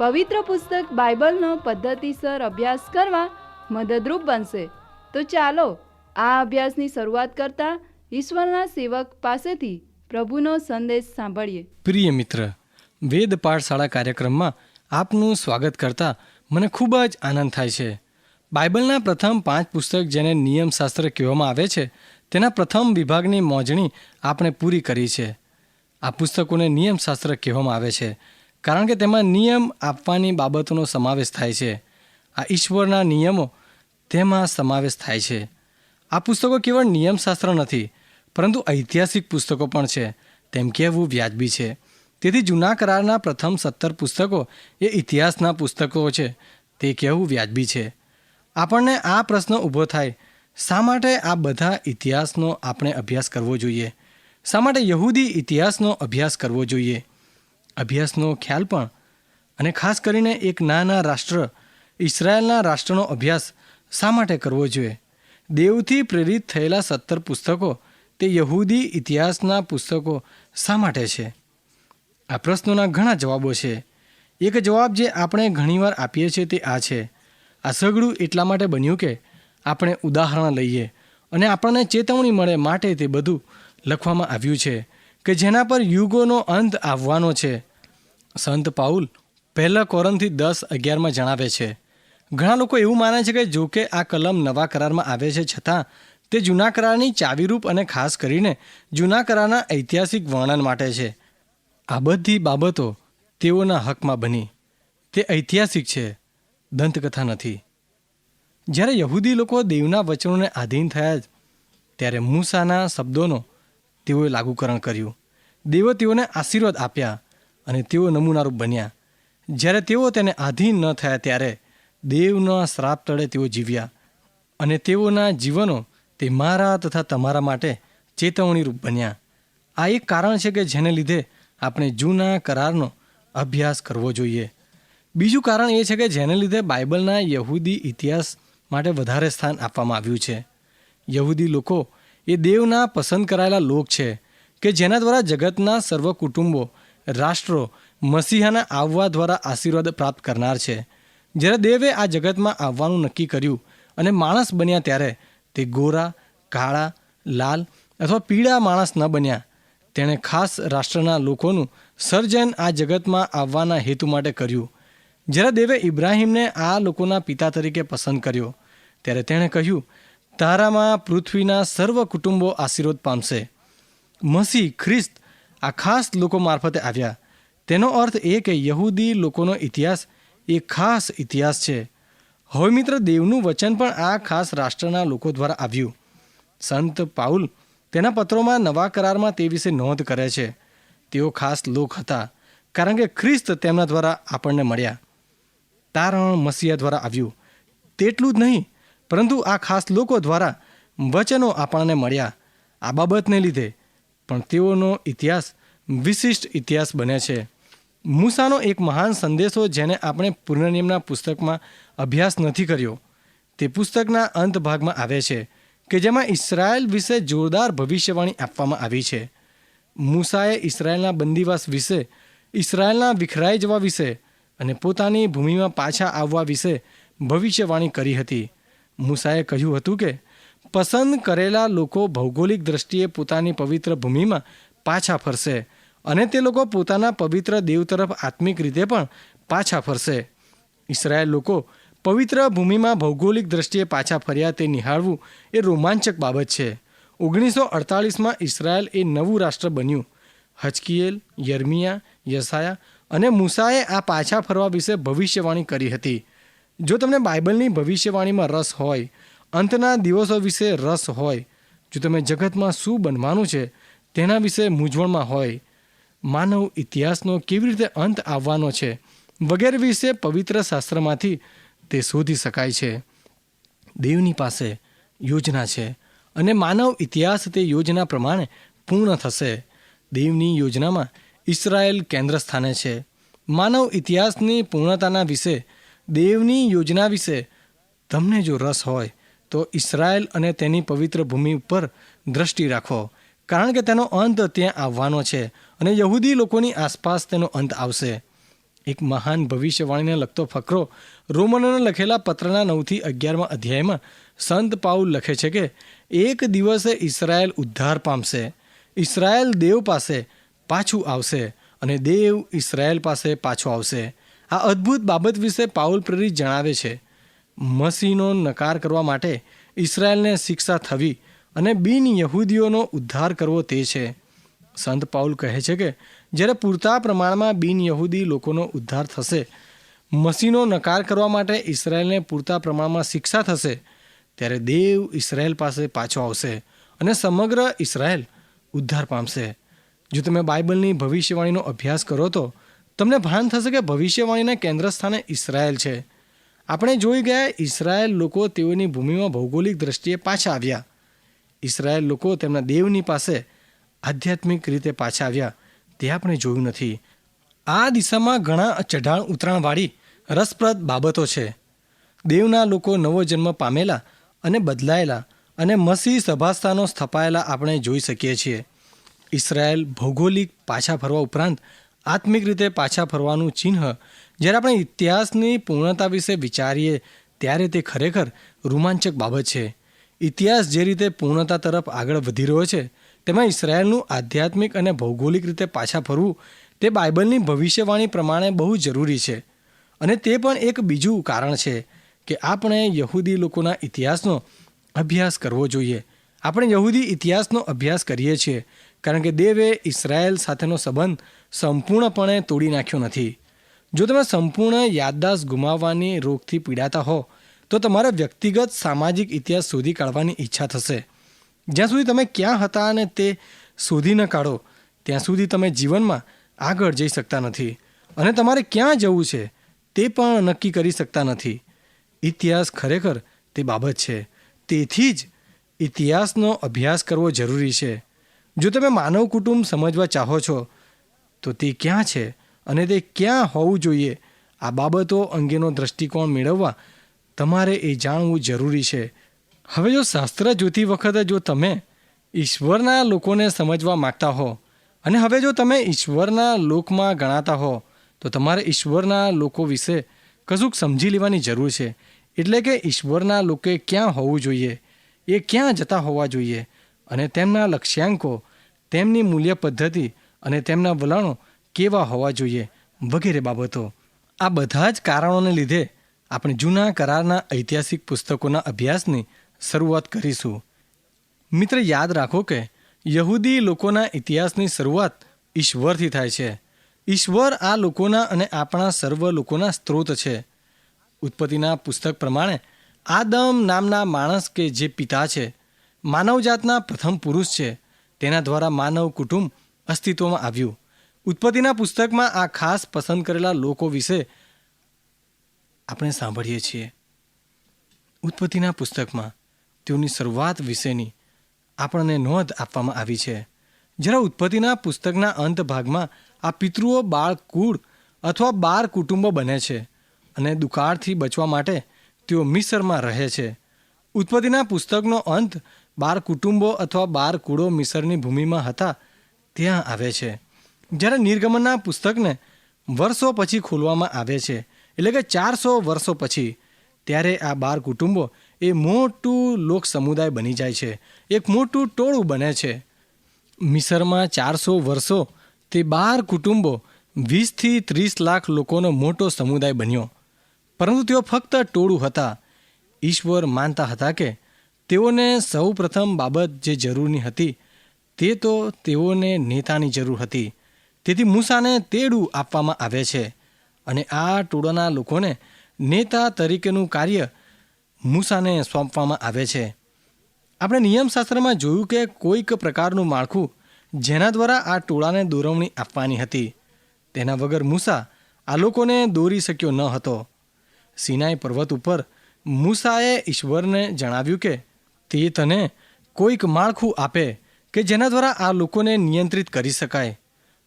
પવિત્ર પુસ્તક બાઇબલનો પદ્ધતિસર અભ્યાસ કરવા મદદરૂપ બનશે. તો ચાલો, આ અભ્યાસની શરૂઆત કરતા ઈશ્વરના સેવક પાસેથી પ્રભુનો સંદેશ સાંભળીએ. પ્રિય મિત્ર, વેદ પાઠશાળા કાર્યક્રમમાં આપનું સ્વાગત કરતા મને ખૂબ જ આનંદ થાય છે. બાઇબલના પ્રથમ પાંચ પુસ્તક જેને નિયમશાસ્ત્ર કહેવામાં આવે છે, તેના પ્રથમ વિભાગની મોજણી આપણે પૂરી કરી છે. આ પુસ્તકોને નિયમશાસ્ત્ર કહેવામાં આવે છે. કારણ કે તેમાં નિયમ આપવાની બાબતોનો સમાવેશ થાય છે. આ ઈશ્વરના નિયમો તેમાં સમાવેશ થાય છે. આ પુસ્તકો કેવળ નિયમશાસ્ત્ર નથી, પરંતુ ઐતિહાસિક પુસ્તકો પણ છે. તેમ કહેવું વ્યાજબી છે. તેથી જૂના કરારના પ્રથમ સત્તર પુસ્તકો એ ઇતિહાસના પુસ્તકો છે. તે કહેવું વ્યાજબી છે. આપણને આ પ્રશ્ન ઊભો થાય, શા માટે આ બધા ઇતિહાસનો આપણે અભ્યાસ કરવો જોઈએ? શા માટે યહૂદી ઇતિહાસનો અભ્યાસ કરવો જોઈએ? અભ્યાસનો ખ્યાલ પણ. અને ખાસ કરીને એક નાના રાષ્ટ્ર ઇસરાયેલના રાષ્ટ્રનો અભ્યાસ શા માટે કરવો જોઈએ? દેવથી પ્રેરિત થયેલા સત્તર પુસ્તકો તે યહૂદી ઇતિહાસના પુસ્તકો શા માટે છે? આ પ્રશ્નોના ઘણા જવાબો છે. એક જવાબ જે આપણે ઘણીવાર આપીએ છીએ તે આ છે. આ સઘળું એટલા માટે બન્યું કે આપણે ઉદાહરણ લઈએ અને આપણને ચેતવણી મળે માટે તે બધું લખવામાં આવ્યું છે કે જેના પર યુગોનો અંત આવવાનો છે. સંત પાઉલ પહેલા કોરનથી દસ અગિયારમાં જણાવે છે, ઘણા લોકો એવું માને છે કે જો કે આ કલમ નવા કરારમાં આવે છે છતાં તે જૂના કરારની ચાવીરૂપ અને ખાસ કરીને જૂના કરારના ઐતિહાસિક વર્ણન માટે છે. આ બધી બાબતો તેઓના હકમાં બની. તે ઐતિહાસિક છે. દંતકથા નથી. જ્યારે યહૂદી લોકો દેવના વચનોને આધીન થયા ત્યારે મૂસાના શબ્દોનો તેઓએ લાગુકરણ કર્યું. દેવો તેઓને આશીર્વાદ આપ્યા. અને તેઓ નમૂનારૂપ બન્યા. જ્યારે તેઓ તેને આધીન ન થયા ત્યારે દેવના શ્રાપ તળે તેઓ જીવ્યા અને તેઓના જીવનો તે મારા તથા તમારા માટે ચેતવણીરૂપ બન્યા. આ એક કારણ છે કે જેને લીધે આપણે જૂના કરારનો અભ્યાસ કરવો જોઈએ. બીજું કારણ એ છે કે જેને લીધે બાઇબલના યહૂદી ઇતિહાસ માટે વધારે સ્થાન આપવામાં આવ્યું છે. યહૂદી લોકો એ દેવના પસંદ કરાયેલા લોક છે કે જેના દ્વારા જગતના સર્વ કુટુંબો રાષ્ટ્રો મસીહાના આવવા દ્વારા આશીર્વાદ પ્રાપ્ત કરનાર છે. જ્યારે દેવે આ જગતમાં આવવાનું નક્કી કર્યું અને માણસ બન્યા ત્યારે તે ગોરા, કાળા, લાલ અથવા પીળા માણસ ન બન્યા. તેણે ખાસ રાષ્ટ્રના લોકોનું સર્જન આ જગતમાં આવવાના હેતુ માટે કર્યું. જ્યારે દેવે ઇબ્રાહીમને આ લોકોના પિતા તરીકે પસંદ કર્યો, ત્યારે તેણે કહ્યું, તારામાં પૃથ્વીના સર્વ કુટુંબો આશીર્વાદ પામશે. મસીહ ખ્રિસ્ત આ ખાસ લોકો મારફતે આવ્યા. તેનો અર્થ એ કે યહૂદી લોકોનો ઇતિહાસ એ ખાસ ઇતિહાસ છે. હવે મિત્ર, દેવનું વચન પણ આ ખાસ રાષ્ટ્રના લોકો દ્વારા આવ્યું. સંત પાઉલ તેના પત્રોમાં નવા કરારમાં તે વિશે નોંધ કરે છે. તેઓ ખાસ લોક હતા, કારણ કે ખ્રિસ્ત તેમના દ્વારા આપણને મળ્યા. તારણ મસીહા દ્વારા આવ્યું. તેટલું જ નહીં, પરંતુ આ ખાસ લોકો દ્વારા વચનો આપણને મળ્યા. આ બાબતને લીધે પણ તેઓનો ઇતિહાસ વિશિષ્ટ ઇતિહાસ બને છે. મૂસાનો એક મહાન સંદેશો જેને આપણે પૂર્ણનિયમના પુસ્તકમાં અભ્યાસ નથી કર્યો, તે પુસ્તકના અંત ભાગમાં આવે છે કે જેમાં ઇસરાયલ વિશે જોરદાર ભવિષ્યવાણી આપવામાં આવી છે. મૂસાએ ઇસરાયલના બંદીવાસ વિશે ઇસરાયલના વિખરાઈ જવા વિશે અને પોતાની ભૂમિમાં પાછા આવવા વિશે ભવિષ્યવાણી કરી હતી. મૂસાએ કહ્યું હતું કે પસંદ કરેલા લોકો ભૌગોલિક દ્રષ્ટિએ પોતાની પવિત્ર ભૂમિમાં પાછા ફરશે અને તે લોકો પોતાના પવિત્ર દેવ તરફ આત્મિક રીતે પણ પાછા ફરશે. ઇસરાયેલ લોકો પવિત્ર ભૂમિમાં ભૌગોલિક દ્રષ્ટિએ પાછા ફર્યા તે નિહાળવું એ રોમાંચક બાબત છે. ઓગણીસો અડતાલીસમાં ઇસરાયેલ એ નવું રાષ્ટ્ર બન્યું. હચકીએલ યર્મિયા યસાયા અને મૂસાએ આ પાછા ફરવા વિશે ભવિષ્યવાણી કરી હતી. જો તમને બાઇબલની ભવિષ્યવાણીમાં રસ હોય અંતના દિવસો વિશે રસ હોય, જો તમે જગતમાં શું બનવાનું છે, તેના વિશે મૂંઝવણમાં હોય, માનવ ઇતિહાસનો કેવી રીતે અંત આવવાનો છે, વગેરે વિશે પવિત્ર શાસ્ત્રમાંથી તે શોધી શકાય છે. દેવની પાસે યોજના છે અને માનવ ઇતિહાસ તે યોજના પ્રમાણે પૂર્ણ થશે. દેવની યોજનામાં ઇસરાયેલ કેન્દ્ર સ્થાને છે. માનવ ઇતિહાસની પૂર્ણતાના વિશે, દેવની યોજના વિશે તમને જો રસ હોય તો ઇસરાયલ અને તેની પવિત્ર ભૂમિ ઉપર દ્રષ્ટિ રાખો, કારણ કે તેનો અંત ત્યાં આવવાનો છે અને યહૂદી લોકોની આસપાસ તેનો અંત આવશે. એક મહાન ભવિષ્યવાણીને લગતો ફકરો રોમનોને લખેલા પત્રના નવથી અગિયારમાં અધ્યાયમાં સંત પાઉલ લખે છે કે, એક દિવસે ઇસરાયલ ઉદ્ધાર પામશે, ઇસરાયલ દેવ પાસે પાછું આવશે અને દેવ ઇસરાયલ પાસે પાછો આવશે. આ અદ્ભુત બાબત વિશે પાઉલ પ્રેરિત જણાવે છે મસીનો નકાર કરવા માટે ઇસરાયેલને શિક્ષા થવી અને બિન યહૂદીઓનો ઉદ્ધાર કરવો તે છે. સંત પાઉલ કહે છે કે, જ્યારે પૂરતા પ્રમાણમાં બિન યહૂદી લોકોનો ઉદ્ધાર થશે, મસીનો નકાર કરવા માટે ઇસરાયેલને પૂરતા પ્રમાણમાં શિક્ષા થશે, ત્યારે દેવ ઇસરાયેલ પાસે પાછો આવશે અને સમગ્ર ઇસરાયેલ ઉદ્ધાર પામશે. જો તમે બાઇબલની ભવિષ્યવાણીનો અભ્યાસ કરો તો તમને ભાન થશે કે ભવિષ્યવાણીના કેન્દ્ર સ્થાને ઇસરાયેલ છે. આપણે જોઈ ગયા ઇસરાયેલ લોકો તેઓની ભૂમિમાં ભૌગોલિક દ્રષ્ટિએ પાછા આવ્યા. ઇસરાયેલ લોકો તેમના દેવની પાસે આધ્યાત્મિક રીતે પાછા આવ્યા. તે આપણે જોયું નથી. આ દિશામાં ઘણા ચઢાણ ઉતરાણવાળી રસપ્રદ બાબતો છે. દેવના લોકો નવો જન્મ પામેલા અને બદલાયેલા અને મસીહ સભાસ્થાનો સ્થપાયેલા આપણે જોઈ શકીએ છીએ. ઇસરાયેલ ભૌગોલિક પાછા ફરવા ઉપરાંત આત્મિક રીતે પાછા ફરવાનું ચિહ્ન જ્યારે આપણે ઇતિહાસની પૂર્ણતા વિશે વિચારીએ, ત્યારે તે ખરેખર રોમાંચક બાબત છે. ઇતિહાસ જે રીતે પૂર્ણતા તરફ આગળ વધી રહ્યો છે, તેમાં ઇસરાયેલનું આધ્યાત્મિક અને ભૌગોલિક રીતે પાછા ફરવું, તે બાઇબલની ભવિષ્યવાણી પ્રમાણે બહુ જરૂરી છે. અને તે પણ એક બીજું કારણ છે કે આપણે યહૂદી લોકોના ઇતિહાસનો અભ્યાસ કરવો જોઈએ. આપણે યહૂદી ઇતિહાસનો અભ્યાસ કરીએ છીએ, કારણ કે દેવે ઇસરાયેલ સાથેનો સંબંધ સંપૂર્ણપણે તોડી નાખ્યો નથી. જો તમે સંપૂર્ણ યાદદાસ્ત ગુમાવવાની રોગથી પીડાતા હો, તો તમારે વ્યક્તિગત સામાજિક ઇતિહાસ શોધી કાઢવાની ઈચ્છા થશે. જ્યાં સુધી તમે ક્યાં હતા અને તે શોધી ન કાઢો, ત્યાં સુધી તમે જીવનમાં આગળ જઈ શકતા નથી અને તમારે ક્યાં જવું છે તે પણ નક્કી કરી શકતા નથી. ઇતિહાસ ખરેખર તે બાબત છે. તેથી જ ઇતિહાસનો અભ્યાસ કરવો જરૂરી છે. જો તમે માનવ કુટુંબ સમજવા ચાહો છો, તો તે ક્યાં છે? અને તે ક્યાં હોવું જોઈએ? આ બાબતો અંગેનો દ્રષ્ટિકોણ મેળવવા તમારે એ જાણવું જરૂરી છે. હવે જો શાસ્ત્ર જોતી વખતે જો તમે ઈશ્વરના લોકોને સમજવા માગતા હો અને હવે જો તમે ઈશ્વરના લોકમાં ગણાતા હો, તો તમારે ઈશ્વરના લોકો વિશે કશુંક સમજી લેવાની જરૂર છે. એટલે કે ઈશ્વરના લોકે ક્યાં હોવું જોઈએ? એ ક્યાં જતા હોવા જોઈએ? અને તેમના લક્ષ્યાંકો, તેમની મૂલ્ય પદ્ધતિ અને તેમના વલણો કેવા હોવા જોઈએ વગેરે બાબતો. આ બધા જ કારણોને લીધે આપણે જૂના કરારના ઐતિહાસિક પુસ્તકોના અભ્યાસની શરૂઆત કરીશું. મિત્ર, યાદ રાખો કે યહૂદી લોકોના ઇતિહાસની શરૂઆત ઈશ્વરથી થાય છે. ઈશ્વર આ લોકોના અને આપણા સર્વ લોકોના સ્ત્રોત છે. ઉત્પત્તિના પુસ્તક પ્રમાણે આદમ નામના માણસ કે જે પિતા છે, માનવજાતના પ્રથમ પુરુષ છે, તેના દ્વારા માનવ કુટુંબ અસ્તિત્વમાં આવ્યું. ઉત્પત્તિના પુસ્તકમાં આ ખાસ પસંદ કરેલા લોકો વિશે આપણે સાંભળીએ છીએ. ઉત્પત્તિના પુસ્તકમાં તેઓની શરૂઆત વિશેની આપણને નોંધ આપવામાં આવી છે. જ્યારે ઉત્પત્તિના પુસ્તકના અંત ભાગમાં આ પિતૃઓ બાળ કુળ અથવા બાર કુટુંબો બને છે અને દુકાળથી બચવા માટે તેઓ મિસરમાં રહે છે. ઉત્પત્તિના પુસ્તકનો અંત બાર કુટુંબો અથવા બાર કુળો મિસરની ભૂમિમાં હતા, ત્યાં આવે છે. જ્યારે નિર્ગમનના પુસ્તકને વર્ષો પછી ખોલવામાં આવે છે, એટલે કે ચારસો વર્ષો પછી, ત્યારે આ બાર કુટુંબો એ મોટું લોક સમુદાય બની જાય છે. એક મોટું ટોળું બને છે. મિસરમાં ચારસો વર્ષો તે બાર કુટુંબો વીસથી ત્રીસ લાખ લોકોનો મોટો સમુદાય બન્યો. પરંતુ તેઓ ફક્ત ટોળું હતા. ઈશ્વર માનતા હતા કે તેઓને સૌ પ્રથમ બાબત જે જરૂરની હતી, તે તો તેઓને નેતાની જરૂર હતી. તેથી મૂસાને તેડું આપવામાં આવે છે અને આ ટોળાના લોકોને નેતા તરીકેનું કાર્ય મૂસાને સોંપવામાં આવે છે. આપણે નિયમશાસ્ત્રમાં જોયું કે કોઈક પ્રકારનું માળખું જેના દ્વારા આ ટોળાને દોરવણી આપવાની હતી, તેના વગર મૂસા આ લોકોને દોરી શક્યો ન હતો. સિનાઈ પર્વત ઉપર મૂસાએ ઈશ્વરને જણાવ્યું કે તે તને કોઈક માળખું આપે કે જેના દ્વારા આ લોકોને નિયંત્રિત કરી શકાય.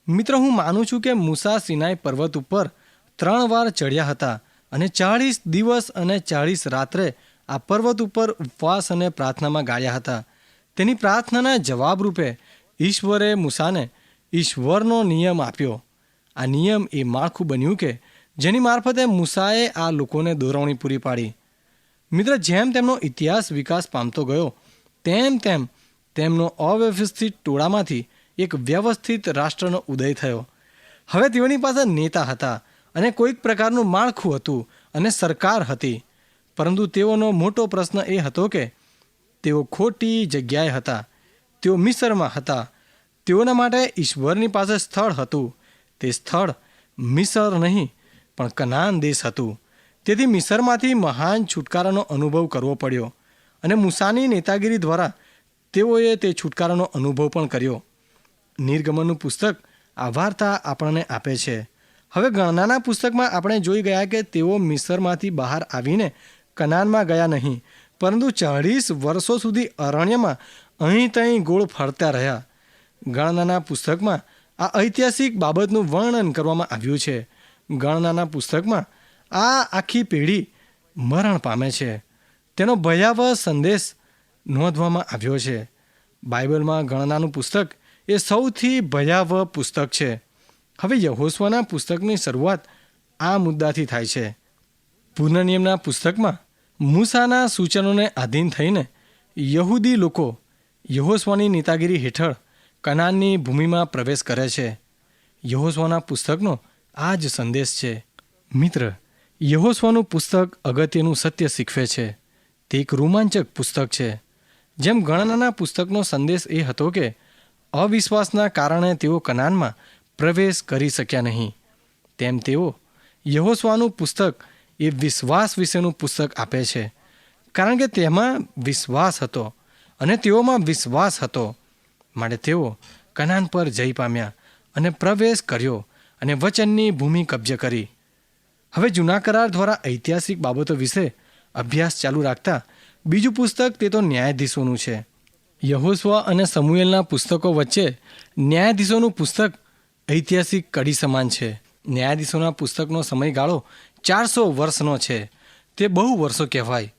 મિત્ર, હું માનું છું કે મુસા સિનાઈ પર્વત ઉપર ત્રણ વાર ચડ્યા હતા અને ચાળીસ દિવસ અને ચાળીસ રાત્રે આ પર્વત ઉપર ઉપવાસ અને પ્રાર્થનામાં ગાળ્યા હતા. તેની પ્રાર્થનાના જવાબ રૂપે ઈશ્વરે મુસાને ઈશ્વરનો નિયમ આપ્યો. આ નિયમ એ માળખું બન્યું કે જેની મારફતે મુસાએ આ લોકોને દોરવણી પૂરી પાડી. મિત્ર, જેમ તેમનો ઇતિહાસ વિકાસ પામતો ગયો, તેમ તેમ તેમનો અવ્યવસ્થિત ટોળામાંથી એક વ્યવસ્થિત રાષ્ટ્રનો ઉદય થયો. હવે તેઓની પાસે નેતા હતા અને કોઈક પ્રકારનું માળખું હતું અને સરકાર હતી. પરંતુ તેઓનો મોટો પ્રશ્ન એ હતો કે, તેઓ ખોટી જગ્યાએ હતા. તેઓ મિસરમાં હતા. તેઓના માટે ઈશ્વરની પાસે સ્થળ હતું. તે સ્થળ મિસર નહીં, પણ કનાન દેશ હતું. તેથી મિસરમાંથી મહાન છુટકારાનો અનુભવ કરવો પડ્યો. અને મુસાની નેતાગીરી દ્વારા તેઓએ તે છુટકારાનો અનુભવ પણ કર્યો. નિર્ગમનનું પુસ્તક આ વાર્તા આપણને આપે છે. હવે ગણનાના પુસ્તકમાં આપણે જોઈ ગયા કે તેઓ મિસરમાંથી બહાર આવીને કનાનમાં ગયા નહીં, પરંતુ ચાળીસ વર્ષો સુધી અરણ્યમાં અહીં તહીં ગોળ ફરતા રહ્યા. ગણનાના પુસ્તકમાં આ ઐતિહાસિક બાબતનું વર્ણન કરવામાં આવ્યું છે. ગણનાના પુસ્તકમાં આ આખી પેઢી મરણ પામે છે. તેનો ભયાવહ સંદેશ નોંધવામાં આવ્યો છે. બાઇબલમાં ગણનાનું પુસ્તક એ સૌથી ભયાવહ પુસ્તક છે. હવે યહોસ્વાના પુસ્તકની શરૂઆત આ મુદ્દાથી થાય છે. પુનર્નિયમના પુસ્તકમાં મૂસાના સૂચનોને આધીન થઈને યહૂદી લોકો યહોસ્વાની નેતાગીરી હેઠળ કનાનની ભૂમિમાં પ્રવેશ કરે છે. યહોસ્વાના પુસ્તકનો આ જ સંદેશ છે. મિત્ર યહોસ્વાનું પુસ્તક અગત્યનું સત્ય શીખવે છે. તે એક રોમાંચક પુસ્તક છે. જેમ ગણનાના પુસ્તકનો સંદેશ એ હતો કે અવિશ્વાસના કારણે તેઓ કનાનમાં પ્રવેશ કરી શક્યા નહીં. તેમ તેઓ યહોસ્વાનું પુસ્તક એ વિશ્વાસ વિશેનું પુસ્તક આપે છે. કારણ કે તેમાં વિશ્વાસ હતો અને તેઓમાં વિશ્વાસ હતો. માટે તેઓ કનાન પર જઈ પામ્યા અને પ્રવેશ કર્યો અને વચનની ભૂમિ કબજે કરી. હવે જૂના કરાર દ્વારા ઐતિહાસિક બાબતો વિશે અભ્યાસ ચાલુ રાખતા બીજું પુસ્તક તે તો ન્યાયાધીશોનું છે. યહોસ્વા અને સમુએલના પુસ્તકો વચ્ચે ન્યાયાધીશોનું પુસ્તક ઐતિહાસિક કડી સમાન છે. ન્યાયાધીશોના પુસ્તકનો સમયગાળો ચારસો વર્ષનો છે. તે બહુ વર્ષો કહેવાય.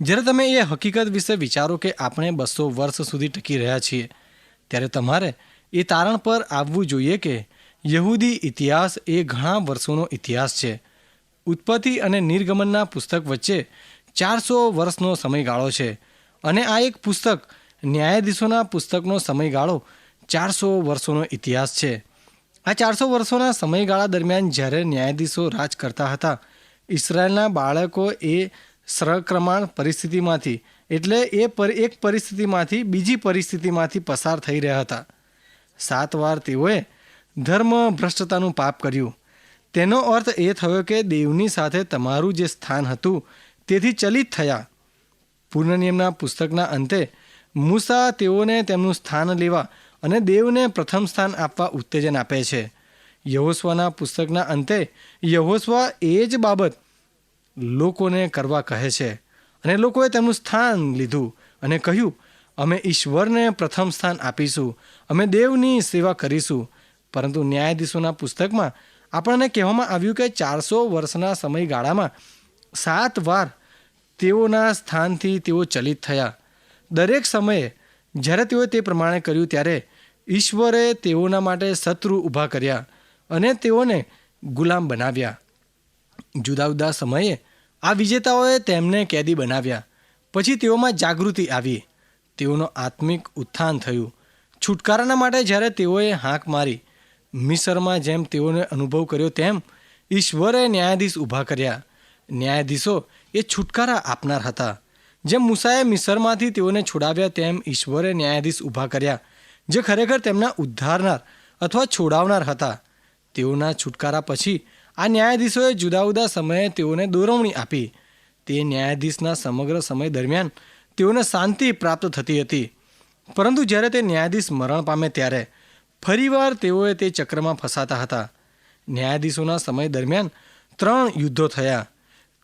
જ્યારે તમે એ હકીકત વિશે વિચારો કે આપણે બસો વર્ષ સુધી ટકી રહ્યા છીએ, ત્યારે તમારે એ તારણ પર આવવું જોઈએ કે યહૂદી ઇતિહાસ એ ઘણા વર્ષોનો ઇતિહાસ છે. ઉત્પત્તિ અને નિર્ગમનના પુસ્તક વચ્ચે ચારસો વર્ષનો સમયગાળો છે અને આ એક પુસ્તક ન્યાયાધીશોના પુસ્તકનો સમયગાળો ચારસો વર્ષોનો ઇતિહાસ છે. આ ચારસો વર્ષોના સમયગાળા દરમિયાન જ્યારે ન્યાયાધીશો રાજ કરતા હતા, ઇસરાયેલના બાળકો એ સરક્રમાણ પરિસ્થિતિમાંથી, એટલે એ પર, એક પરિસ્થિતિમાંથી બીજી પરિસ્થિતિમાંથી પસાર થઈ રહ્યા હતા. સાત વાર તેઓએ ધર્મ ભ્રષ્ટતાનું પાપ કર્યું. તેનો અર્થ એ થયો કે દેવની સાથે તમારું જે સ્થાન હતું, તેથી ચલિત થયા. પૂર્ણનિયમના પુસ્તકના અંતે મૂસા તેઓને તેમનું સ્થાન લેવા અને દેવને પ્રથમ સ્થાન આપવા ઉત્તેજન આપે છે. યહોસ્વાના પુસ્તકના અંતે યહોસ્વા એ જ બાબત લોકોને કરવા કહે છે અને લોકોએ તેમનું સ્થાન લીધું અને કહ્યું, અમે ઈશ્વરને પ્રથમ સ્થાન આપીશું, અમે દેવની સેવા કરીશું. પરંતુ ન્યાયાધીશોના પુસ્તકમાં આપણને કહેવામાં આવ્યું કે ચારસો વર્ષના સમયગાળામાં સાત વાર તેઓના સ્થાનથી તેઓ ચલિત થયા. દરેક સમયે જ્યારે તેઓએ તે પ્રમાણે કર્યું ત્યારે ઈશ્વરે તેઓના માટે શત્રુ ઊભા કર્યા અને તેઓને ગુલામ બનાવ્યા. જુદા જુદા સમયે આ વિજેતાઓએ તેમને કેદી બનાવ્યા. પછી તેઓમાં જાગૃતિ આવી. તેઓનો આત્મિક ઉત્થાન થયું. છુટકારાના માટે જ્યારે તેઓએ હાંક મારી, મિસરમાં જેમ તેઓને અનુભવ કર્યો તેમ ઈશ્વરે ન્યાયાધીશ ઊભા કર્યા. ન્યાયાધીશો એ છુટકારા આપનાર હતા. જેમ મૂસાએ મિસરમાંથી તેઓને છોડાવ્યા, તેમ ઈશ્વરે ન્યાયાધીશ ઊભા કર્યા, જે ખરેખર તેમના ઉદ્ધારનાર અથવા છોડાવનાર હતા. તેઓના છુટકારા પછી આ ન્યાયાધીશોએ જુદા જુદા સમયે તેઓને દોરવણી આપી. તે ન્યાયાધીશના સમગ્ર સમય દરમિયાન તેઓને શાંતિ પ્રાપ્ત થતી હતી. પરંતુ જ્યારે તે ન્યાયાધીશ મરણ પામે ત્યારે ફરીવાર તેઓએ તે ચક્રમાં ફસાતા હતા. ન્યાયાધીશોના સમય દરમિયાન ત્રણ યુદ્ધો થયા.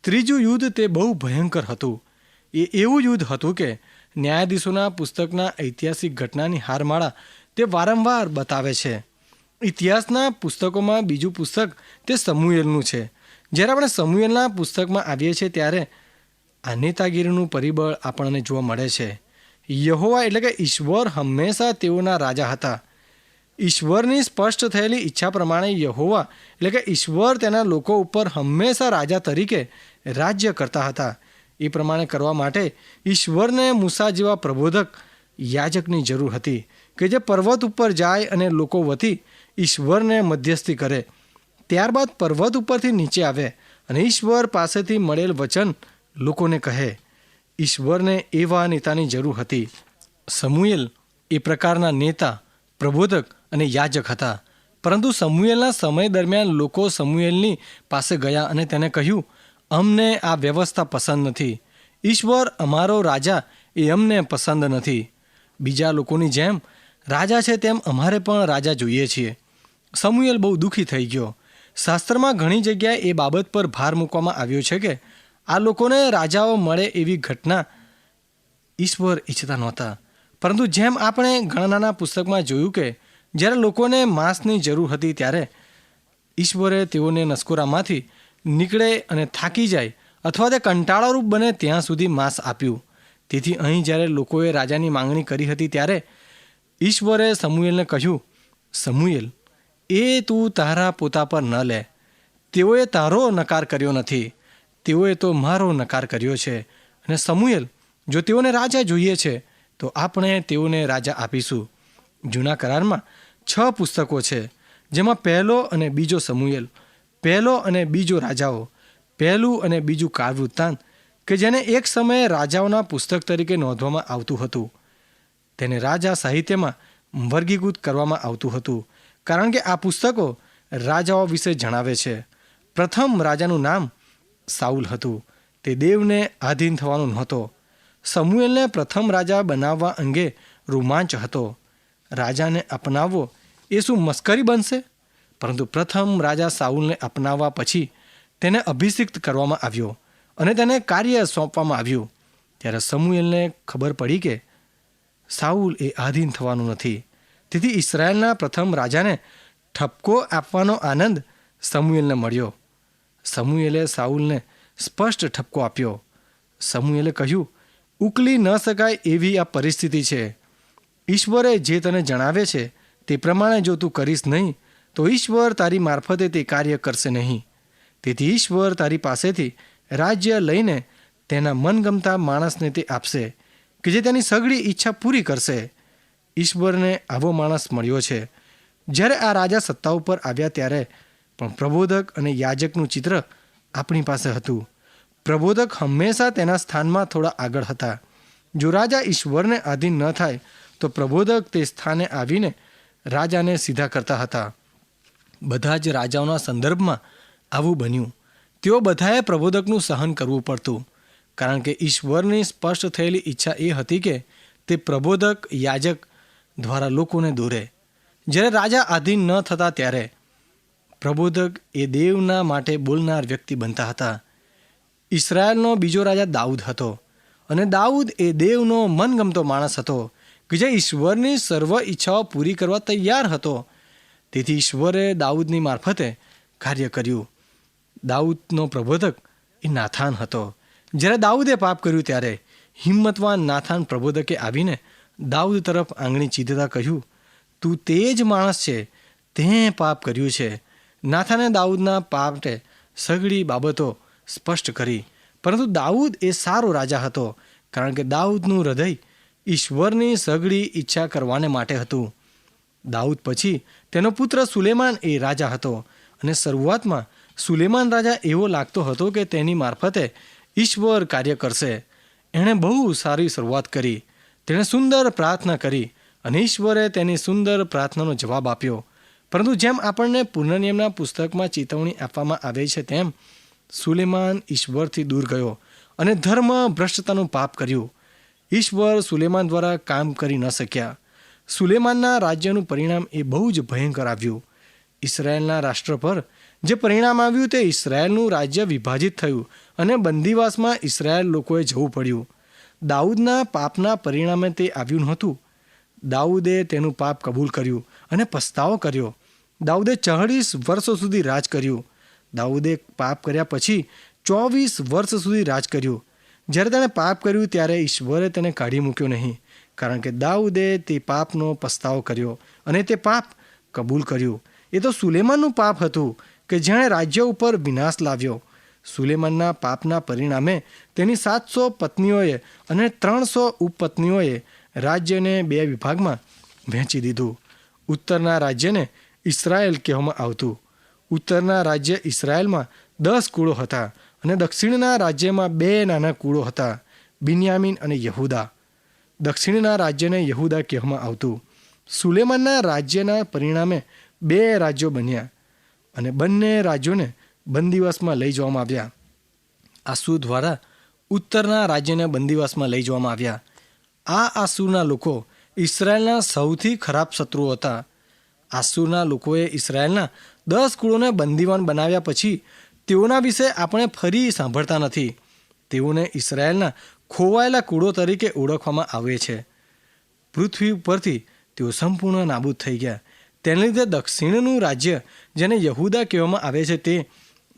ત્રીજું યુદ્ધ તે બહુ ભયંકર હતું. એ એવું યુદ્ધ હતું કે ન્યાયાધીશોના પુસ્તકના ઐતિહાસિક ઘટનાની હારમાળા તે વારંવાર બતાવે છે. ઇતિહાસના પુસ્તકોમાં બીજું પુસ્તક તે સમુએલનું છે. જ્યારે આપણે સમુએલના પુસ્તકમાં આવીએ છીએ ત્યારે આ નેતાગીરીનું પરિબળ આપણને જોવા મળે છે. યહોવા એટલે કે ઈશ્વર હંમેશા તેઓના રાજા હતા. ઈશ્વરની સ્પષ્ટ થયેલી ઈચ્છા પ્રમાણે યહોવા એટલે કે ઈશ્વર તેના લોકો ઉપર હંમેશા રાજા તરીકે રાજ્ય કરતા હતા. એ પ્રમાણે કરવા માટે ઈશ્વરને મૂસા જેવા પ્રબોધક યાજકની જરૂર હતી કે જે પર્વત ઉપર જાય અને લોકો વતી ઈશ્વરને મધ્યસ્થી કરે. ત્યારબાદ પર્વત ઉપરથી નીચે આવે અને ઈશ્વર પાસેથી મળેલ વચન લોકોને કહે. ઈશ્વરને એવા નેતાની જરૂર હતી. સમુએલ એ પ્રકારના નેતા, પ્રબોધક અને યાજક હતા. પરંતુ સમુએલના સમય દરમિયાન લોકો સમુએલની પાસે ગયા અને તેને કહ્યું અમને આ વ્યવસ્થા પસંદ નથી. ઈશ્વર અમારો રાજા એ અમને પસંદ નથી. બીજા લોકોની જેમ રાજા છે તેમ અમારે પણ રાજા જોઈએ છીએ. સમુએલ બહુ દુઃખી થઈ ગયો. શાસ્ત્રમાં ઘણી જગ્યાએ એ બાબત પર ભાર મૂકવામાં આવ્યો છે કે આ લોકોને રાજાઓ મળે એવી ઘટના ઈશ્વર ઈચ્છતા નહોતા. પરંતુ જેમ આપણે ગણનાના પુસ્તકમાં જોયું કે જ્યારે લોકોને માંસની જરૂર હતી ત્યારે ઈશ્વરે તેઓને નસકોરામાંથી નીકળે અને થાકી જાય અથવા તે કંટાળારૂપ બને ત્યાં સુધી માંસ આપ્યું. તેથી અહીં જ્યારે લોકોએ રાજાની માંગણી કરી હતી ત્યારે ઈશ્વરે સમુએલને કહ્યું, સમુએલ, એ તું તારા પોતા પર ન લે. તેઓએ તારો નકાર કર્યો નથી. તેઓએ તો મારો નકાર કર્યો છે. અને સમુએલ, જો તેઓને રાજા જોઈએ છે, તો આપણે તેઓને રાજા આપીશું. જૂના કરારમાં છ પુસ્તકો છે, જેમાં પહેલો અને બીજો સમુએલ પહેલો અને બીજો રાજાઓ, પહેલું અને બીજું કાળવૃત્તાંત, કે જેને એક સમયે રાજાઓના પુસ્તક તરીકે નોંધવામાં આવતું હતું. તેને રાજા સાહિત્યમાં વર્ગીકૃત કરવામાં આવતું હતું, કારણ કે આ પુસ્તકો રાજાઓ વિશે જણાવે છે. પ્રથમ રાજાનું નામ સાઉલ હતું. તે દેવને આધીન થવાનો નહોતો. સમુએલને પ્રથમ રાજા બનાવવા અંગે રોમાંચ હતો. રાજાને અપનાવવો એ શું મસ્કરી બનશે? પરંતુ પ્રથમ રાજા સાઉલને અપનાવવા પછી તેને અભિષિક્ત કરવામાં આવ્યો અને તેને કાર્ય સોંપવામાં આવ્યું. ત્યારે સમુએલને ખબર પડી કે સાઉલ એ આધીન થવાનું નથી. તેથી ઇસરાયેલના પ્રથમ રાજાને ઠપકો આપવાનો આનંદ સમુએલને મળ્યો. સમુએલે સાઉલને સ્પષ્ટ ઠપકો આપ્યો. સમુએલે કહ્યું, ઉકલી ન શકાય એવી આ પરિસ્થિતિ છે. ઈશ્વરે જે તને જણાવે છે તે પ્રમાણે જો તું કરીશ નહીં તો ઈશ્વર તારી મારફતે તે કાર્ય કરશે નહીં. તેથી ઈશ્વર તારી પાસેથી રાજ્ય લઈને તેના મનગમતા માણસને તે આપશે, કે જે તેની સઘળી ઈચ્છા પૂરી કરશે. ઈશ્વરને આવો માણસ મળ્યો છે. જ્યારે આ રાજા સત્તા ઉપર આવ્યા ત્યારે પણ પ્રબોધક અને યાજકનું ચિત્ર આપણી પાસે હતું. પ્રબોધક હંમેશા તેના સ્થાનમાં થોડા આગળ હતા. જો રાજા ઈશ્વરને આધીન ન થાય, તો પ્રબોધક તે સ્થાને આવીને રાજાને સીધા કરતા હતા. બધા જ રાજાઓના સંદર્ભમાં આવું બન્યું. તેઓ બધાએ પ્રબોધકનું સહન કરવું પડતું. કારણ કે ઈશ્વરની સ્પષ્ટ થયેલી ઈચ્છા એ હતી કે તે પ્રબોધક, યાજક દ્વારા લોકોને દોરે. જ્યારે રાજા આધીન ન થતા ત્યારે પ્રબોધક એ દેવના માટે બોલનાર વ્યક્તિ બનતા હતા. ઇસરાયેલનો બીજો રાજા દાઉદ હતો અને દાઉદ એ દેવનો મનગમતો માણસ હતો કે જે ઈશ્વરની સર્વ ઈચ્છાઓ પૂરી કરવા તૈયાર હતો. તેથી ઈશ્વરે દાઉદની મારફતે કાર્ય કર્યું. દાઉદનો પ્રબોધક એ નાથાન હતો. જ્યારે દાઉદે પાપ કર્યું ત્યારે હિંમતવાન નાથાન પ્રબોધકે આવીને દાઉદ તરફ આંગળી ચીધતા કહ્યું, તું તે જ માણસ છે, તે પાપ કર્યું છે. નાથાને દાઉદના પાપે સઘળી બાબતો સ્પષ્ટ કરી. પરંતુ દાઉદ એ સારો રાજા હતો, કારણ કે દાઉદનું હૃદય ઈશ્વરની સઘળી ઈચ્છા કરવાને માટે હતું. દાઉદ પછી તેનો પુત્ર સુલેમાન એ રાજા હતો. અને શરૂઆતમાં સુલેમાન રાજા એવો લાગતો હતો કે તેની મારફતે ઈશ્વર કાર્ય કરશે. એણે બહુ સારી શરૂઆત કરી. તેણે સુંદર પ્રાર્થના કરી અને ઈશ્વરે તેની સુંદર પ્રાર્થનાનો જવાબ આપ્યો. પરંતુ જેમ આપણને પુનર્નિયમના પુસ્તકમાં ચેતવણી આપવામાં આવે છે તેમ સુલેમાન ઈશ્વરથી દૂર ગયો અને ધર્મ ભ્રષ્ટતાનું પાપ કર્યું. ઈશ્વર સુલેમાન દ્વારા કામ કરી ન શક્યા. સુલેમાનના રાજ્યનું પરિણામ એ બહુ જ ભયંકર આવ્યું. ઇસરાયેલના રાષ્ટ્ર પર જે પરિણામ આવ્યું તે ઇસરાયેલનું રાજ્ય વિભાજિત થયું અને બંદીવાસમાં ઇસરાયેલ લોકોએ જવું પડ્યું. દાઉદના પાપના પરિણામે તે આવ્યું નહોતું. દાઉદે તેનું પાપ કબૂલ કર્યું અને પસ્તાવો કર્યો. દાઉદે ચાળીસ વર્ષો સુધી રાજ કર્યું. દાઉદે પાપ કર્યા પછી ચોવીસ વર્ષ સુધી રાજ કર્યું. જ્યારે તેણે પાપ કર્યું ત્યારે ઈશ્વરે તેને કાઢી મૂક્યો નહીં. કારણ કે દાઉદે તે પાપનો પસ્તાવ કર્યો અને તે પાપ કબૂલ કર્યું. એ તો સુલેમાનનું પાપ હતું કે જેણે રાજ્ય ઉપર વિનાશ લાવ્યો. સુલેમાનના પાપના પરિણામે તેની સાતસો પત્નીઓએ અને ત્રણસો ઉપપત્નીઓએ રાજ્યને બે વિભાગમાં વહેંચી દીધું. ઉત્તરના રાજ્યને ઇસરાયલ કહેવામાં આવતું. ઉત્તરના રાજ્ય ઇસરાયલમાં દસ કુળો હતા અને દક્ષિણના રાજ્યમાં બે નાના કુળો હતા, બિન્યામીન અને યહુદા. દક્ષિણના રાજ્યને યહુદા કહેવામાં આવતું. સુલેમાનના રાજ્યના પરિણામે બે રાજ્યો બન્યા અને બંને રાજ્યોને બંદીવાસમાં લઈ જવામાં આવ્યા. આસુ દ્વારા ઉત્તરના રાજ્યને બંદીવાસમાં લઈ જવામાં આવ્યા. આ આસુરના લોકો ઇસરાયેલના સૌથી ખરાબ શત્રુઓ હતા. આસુરના લોકોએ ઇસરાયેલના દસ કુળોને બંદીવાન બનાવ્યા પછી તેઓના વિશે આપણે ફરી સાંભળતા નથી. તેઓને ઇસરાયેલના ખોવાયેલા કુળો તરીકે ઓળખવામાં આવે છે. પૃથ્વી ઉપરથી તેઓ સંપૂર્ણ નાબૂદ થઈ ગયા. તેને લીધે દક્ષિણનું રાજ્ય, જેને યહુદા કહેવામાં આવે છે, તે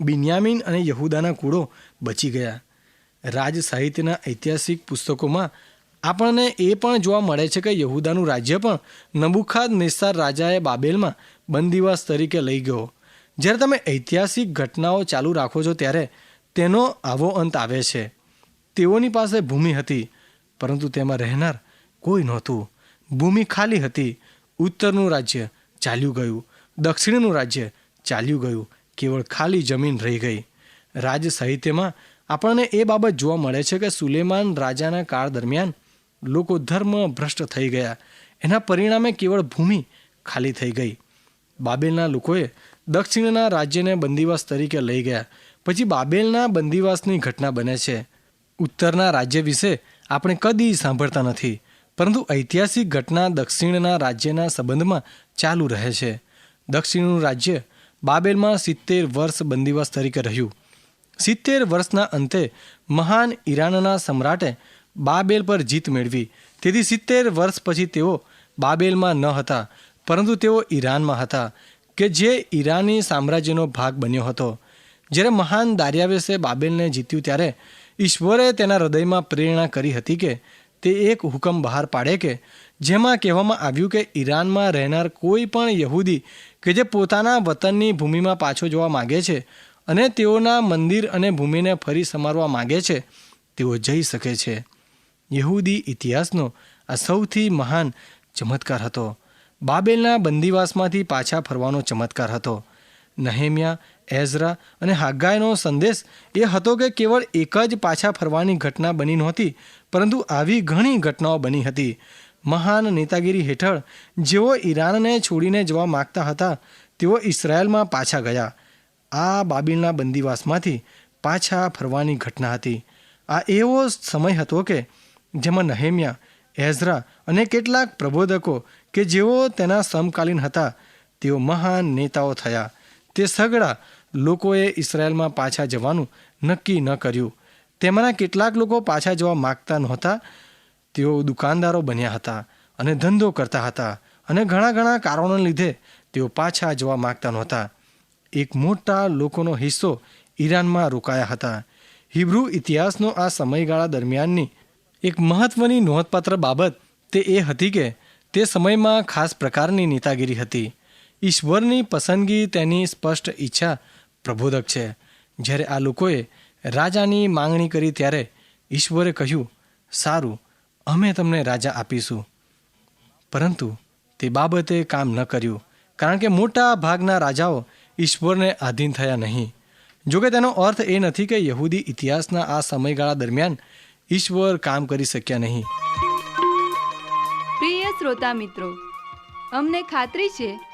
બિન્યામીન અને યહુદાના કુળો બચી ગયા. રાજ સાહિત્યના ઐતિહાસિક પુસ્તકોમાં આપણને એ પણ જોવા મળે છે કે યહુદાનું રાજ્ય પણ નબુખાદ નિસ્તાર રાજાએ બાબેલમાં બંદીવાસ તરીકે લઈ ગયો. જ્યારે તમે ઐતિહાસિક ઘટનાઓ ચાલુ રાખો છો, ત્યારે તેનો આવો અંત આવે છે. તેઓની પાસે ભૂમિ હતી, પરંતુ તેમાં રહેનાર કોઈ નહોતું. ભૂમિ ખાલી હતી. ઉત્તરનું રાજ્ય ચાલ્યું ગયું. દક્ષિણનું રાજ્ય ચાલ્યું ગયું. કેવળ ખાલી જમીન રહી ગઈ. રાજ સાહિત્યમાં આપણને એ બાબત જોવા મળે છે કે સુલેમાન રાજાના કાળ દરમિયાન લોકો ધર્મ ભ્રષ્ટ થઈ ગયા. એના પરિણામે કેવળ ભૂમિ ખાલી થઈ ગઈ. બાબેલના લોકોએ દક્ષિણના રાજ્યને બંદીવાસ તરીકે લઈ ગયા. પછી બાબેલના બંદીવાસની ઘટના બને છે. ઉત્તરના રાજ્ય વિશે આપણે કદી સાંભળતા નથી, પરંતુ ઐતિહાસિક ઘટના દક્ષિણના રાજ્યના સંબંધમાં ચાલુ રહે છે. દક્ષિણનું રાજ્ય બાબેલમાં સિત્તેર વર્ષ બંદીવાસ તરીકે રહ્યું. સિત્તેર વર્ષના અંતે મહાન ઈરાનના સમ્રાટે બાબેલ પર જીત મેળવી. તેથી સિત્તેર વર્ષ પછી તેઓ બાબેલમાં ન હતા, પરંતુ તેઓ ઈરાનમાં હતા, કે જે ઈરાની સામ્રાજ્યનો ભાગ બન્યો હતો. જ્યારે મહાન દારિયાવેસે બાબેલને જીત્યું ત્યારે ઈશ્વરે તેના હૃદયમાં પ્રેરણા કરી હતી કે તે એક હુકમ બહાર પાડે કે જેમાં કહેવામાં આવ્યું કે ઈરાનમાં રહેનાર કોઈ પણ યહૂદી કે જે પોતાના વતનની ભૂમિમાં પાછો જવા માગે છે અને તેઓના મંદિર અને ભૂમિને ફરી સમારવા માગે છે, તેઓ જઈ શકે છે. યહૂદી ઇતિહાસનો આ સૌથી મહાન ચમત્કાર હતો. બાબેલના બંદીવાસમાંથી પાછા ફરવાનો ચમત્કાર હતો. નહેમિયા, એઝરા અને હાગાયનો સંદેશ એ હતો કે કેવળ એક જ પાછા ફરવાની ઘટના બની નહોતી, પરંતુ આવી ઘણી ઘટનાઓ બની હતી. મહાન નેતાગીરી હેઠળ જેઓ ઈરાનને છોડીને જવા માગતા હતા, તેઓ ઇસરાયલમાં પાછા ગયા. આ બાબિલના બંદીવાસમાંથી પાછા ફરવાની ઘટના હતી. આ એવો સમય હતો કે જેમાં નહેમિયા, એઝરા અને કેટલાક પ્રબોધકો કે જેઓ તેના સમકાલીન હતા, તેઓ મહાન નેતાઓ થયા. તે સગડા લોકોએ ઇસરાયલમાં પાછા જવાનું નક્કી ન કર્યું. તેમાંના કેટલાક લોકો પાછા જવા માગતા નહોતા. તેઓ દુકાનદારો બન્યા હતા અને ધંધો કરતા હતા અને ઘણા ઘણા કારણોને લીધે તેઓ પાછા જવા માગતા નહોતા. એક મોટા લોકોનો હિસ્સો ઈરાનમાં રોકાયા હતા. હિબ્રુ ઇતિહાસનો આ સમયગાળા દરમિયાનની એક મહત્વની નોંધપાત્ર બાબત તે એ હતી કે તે સમયમાં ખાસ પ્રકારની નેતાગીરી હતી. ઈશ્વરની પસંદગી તેની સ્પષ્ટ ઈચ્છા પ્રબોધક છે. જ્યારે આ લોકોએ રાજાની માંગણી કરી ત્યારે ઈશ્વરે કહ્યું, સારું, અમે તમને રાજા આપીશું. પરંતુ તે બાબતે કામ ન કર્યું, કારણ કે મોટા ભાગના રાજાઓ ઈશ્વરને આધીન થયા નહીં. જોકે તેનો અર્થ એ નથી કે યહૂદી ઇતિહાસના આ સમયગાળા દરમિયાન ઈશ્વર કામ કરી શક્યા નહીં. પ્રિય શ્રોતા મિત્રો, અમને ખાતરી છે